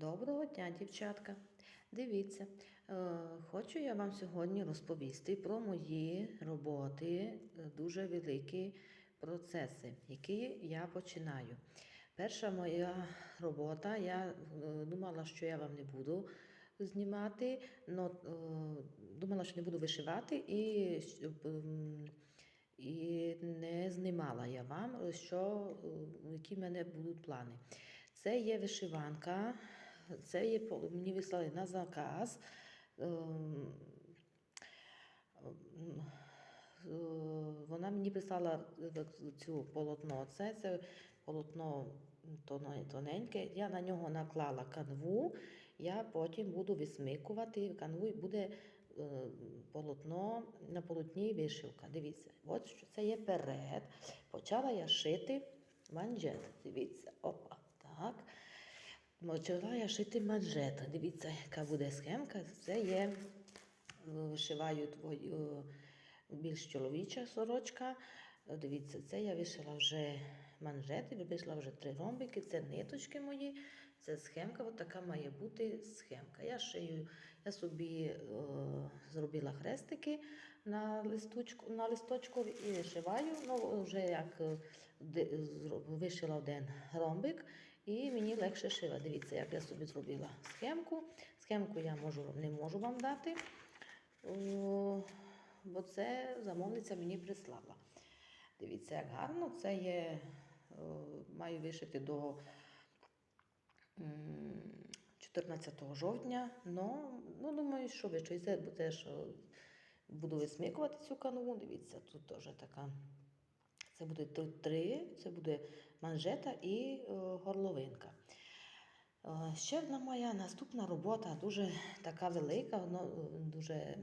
Доброго дня, дівчатка. Дивіться, е, хочу я вам сьогодні розповісти про мої роботи, е, дуже великі процеси, які я починаю. Перша моя робота, я е, думала, що я вам не буду знімати, но, думала, що не буду вишивати і, щ- і не знімала я вам, що, які в мене будуть плани. Це є вишиванка, це є мені вислали на заказ. Ем, ем, е, Вона мені прислала в- цю полотно. Це, це полотно тоненьке. Я на нього наклала канву. Я потім буду висмикувати канву і буде е, полотно на полотні вишивка. Дивіться, от що це є перед. Почала я шити манжет. Дивіться, опа, так. Почала я шити манжет. Дивіться, яка буде схемка. Це є, е, вишиваю твою е, більш чоловіча сорочка. Дивіться, це я вишила вже манжети, вийшла вже три ромбики, це ниточки мої, це схемка, от така має бути схемка. Я шию, я собі е, зробила хрестики на листочку, на листочку і вишиваю. Ну, вже як вишила один ромбик, і мені легше шива. Дивіться, як я собі зробила схемку. Схемку я можу, не можу вам дати, бо це замовниця мені прислала. Дивіться, як гарно. Це є, маю вишити до 14 жовтня. Ну, ну думаю, що вишию. Це буде, що буду висмикувати цю канву. Дивіться, тут теж така. Це буде три, це буде манжета і е, горловинка. Е, Ще одна моя наступна робота, дуже така велика, воно е, дуже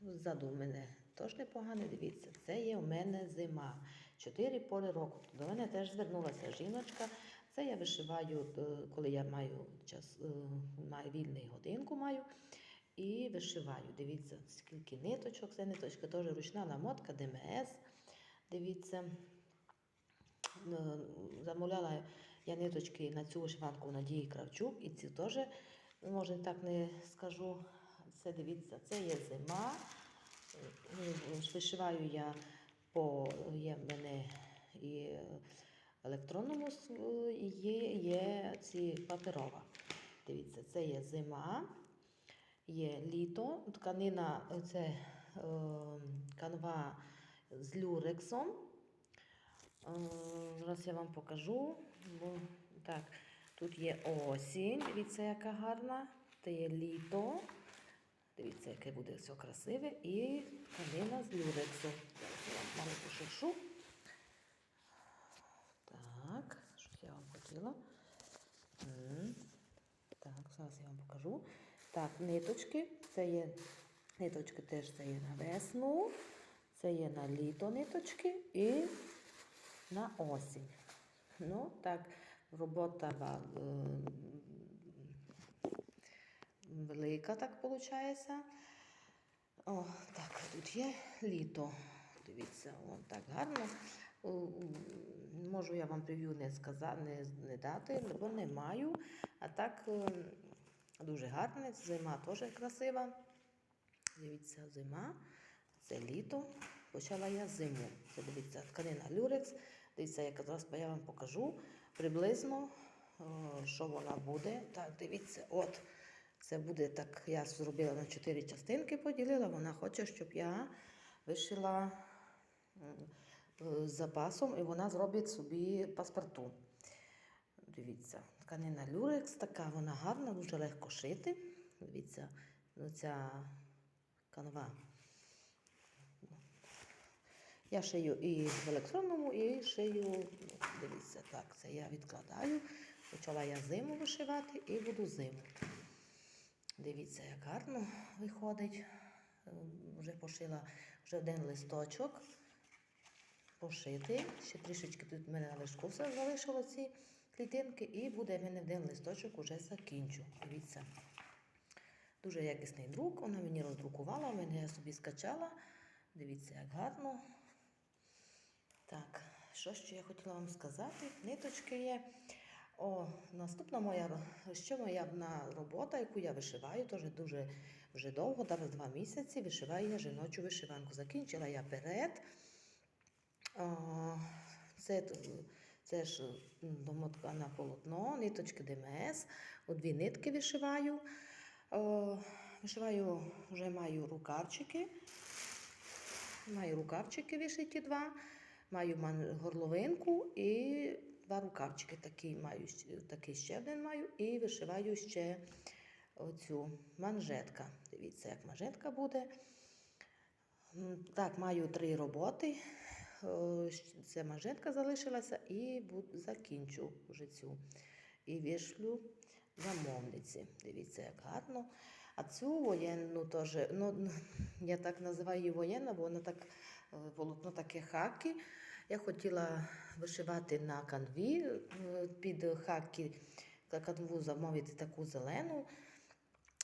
ззаду в мене теж. Дивіться, це є у мене зима. Чотири пори року. До мене теж звернулася жіночка. Це я вишиваю, коли я маю час, маю вільний годинку маю. І вишиваю. Дивіться, скільки ниточок. Це ниточка теж ручна намотка, ДМС. Дивіться. Е, Замовляла я ниточки на цю вишиванку Надії Кравчук, і ці теж, може так не скажу. Це дивіться, це є зима. Е, Вишиваю я по є в мене і електронному і є, є ці паперова. Дивіться, це є зима, є літо, тканина це е, канва з люрексом. Е, Зараз я вам покажу. Бо, так, тут є осінь, дивіться, яка гарна. Це є літо. Дивіться, яке буде все красиве. І тканина з люрексу. Зараз я вам мало пошуршу. Так, що я вам хотіла. Так, зараз я вам покажу. Так, ниточки. Це є ниточки теж це є на весну. Це є на літо ниточки і на осінь. Ну, так, робота е, велика, так виходить. О, так, тут є літо. Дивіться, о, так гарно. Можу я вам прев'ю не сказати, не, не дати, бо не маю. А так е, дуже гарне. Зима теж красива. Дивіться, зима. Це літо. Почала я зиму. Це дивіться, тканина люрекс. Дивіться, я зараз я вам покажу приблизно, е, що вона буде. Так, дивіться, от. Це буде так, я зробила на чотири частинки, поділила. Вона хоче, щоб я вишила е, запасом, і вона зробить собі паспорту. Дивіться, тканина люрекс, така вона гарна, дуже легко шити. Дивіться, ну, ця канва. Я шию і в електронному, і шию, дивіться, так, це я відкладаю. Почала я зиму вишивати і буду зиму. Дивіться, як гарно виходить. Е, Вже пошила вже один листочок. Пошити. Ще трішечки тут в мене на лишку все залишило ці клітинки, і буде в мене один листочок уже закінчу. Дивіться. Дуже якісний друк, вона мені роздрукувала, мене я собі скачала. Дивіться, як гарно. Так, що ще я хотіла вам сказати? Ниточки є. О, наступна моя ще моя робота, яку я вишиваю, теж дуже вже довго, зараз два місяці. Вишиваю я жіночу вишиванку. Закінчила я перед. О, це, це ж м, домоткане полотно, ниточки ДМС. У дві нитки вишиваю. О, вишиваю, вже маю рукавчики. Маю рукавчики вишиті два, маю горловинку і два рукавчики такі маю, такий ще один маю, і вишиваю ще оцю манжетка. Дивіться, як манжетка буде. Так, маю три роботи. Це манжетка залишилася і закінчу вже цю. І вишлю замовниці. Дивіться, як гарно. А цю воєнну теж, ну, я так називаю її воєнна, бо вона так е, полотно таке хакі. Я хотіла вишивати на канві е, під хакі канву замовити таку зелену.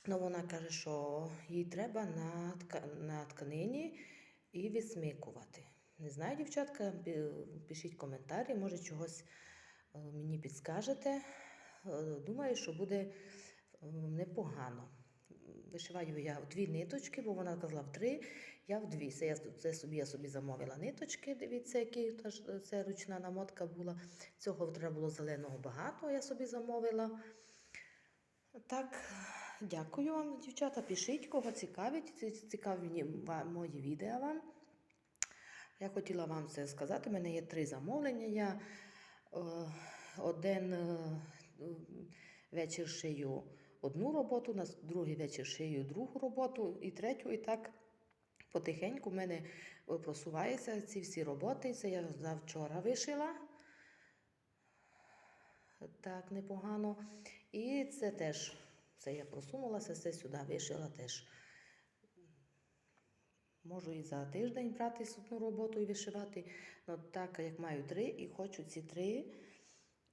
Ну, вона каже, що їй треба на, тка, на тканині і відсмикувати. Не знаю, дівчатка, пишіть коментарі, може чогось е, мені підскажете. Е, Думаю, що буде е, непогано. Вишиваю я в дві ниточки, бо вона казала в три, я в дві. Це, я, це собі, я собі замовила ниточки, дивіться, які це ручна намотка була. Цього треба було зеленого багато, я собі замовила. Так, дякую вам, дівчата. Пишіть, кого цікавить, цікаві мої відео вам. Я хотіла вам це сказати. У мене є три замовлення. Я е, один е, вечір шию одну роботу, на другий вечір шию другу роботу і третю. І так потихеньку в мене е, просуваються ці всі роботи. Це я завчора вишила. Так, непогано. І це теж, це я просунулася, це сюди вишила теж. Можу і за тиждень брати одну роботу і вишивати. Ну, так як маю три, і хочу ці три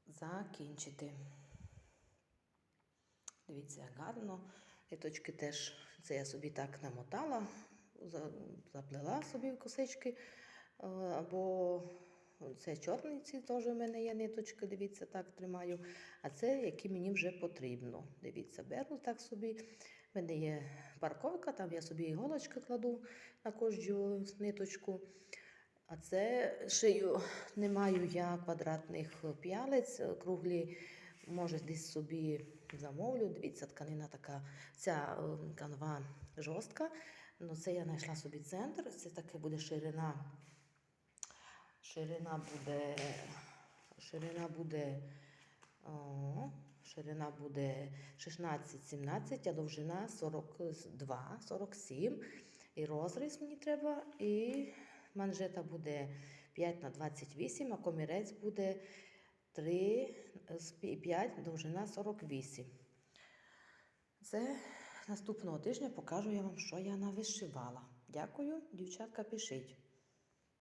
закінчити. Дивіться, як гарно. Ниточки теж, це я собі так намотала, за- заплела собі в косички. Е, Або це чорниці теж у мене є ниточки, дивіться, так тримаю. А це які мені вже потрібно. Дивіться, беру так собі. У мене є парковка, там я собі іголочки кладу на кожну ниточку. А це шию не маю я квадратних п'ялиць, круглі, може десь собі замовлю. Дивіться, тканина така, ця е, канва жорстка. Ну, це я знайшла собі центр. Це таке буде ширина. Ширина буде. Ширина буде. О, ширина буде 16-17, а довжина 42, 47. І розріз мені треба. І манжета буде 5 на 28, а комірець буде 3, 5, довжина 48. Це наступного тижня покажу я вам, що я навишивала. Дякую, дівчатка, пишіть.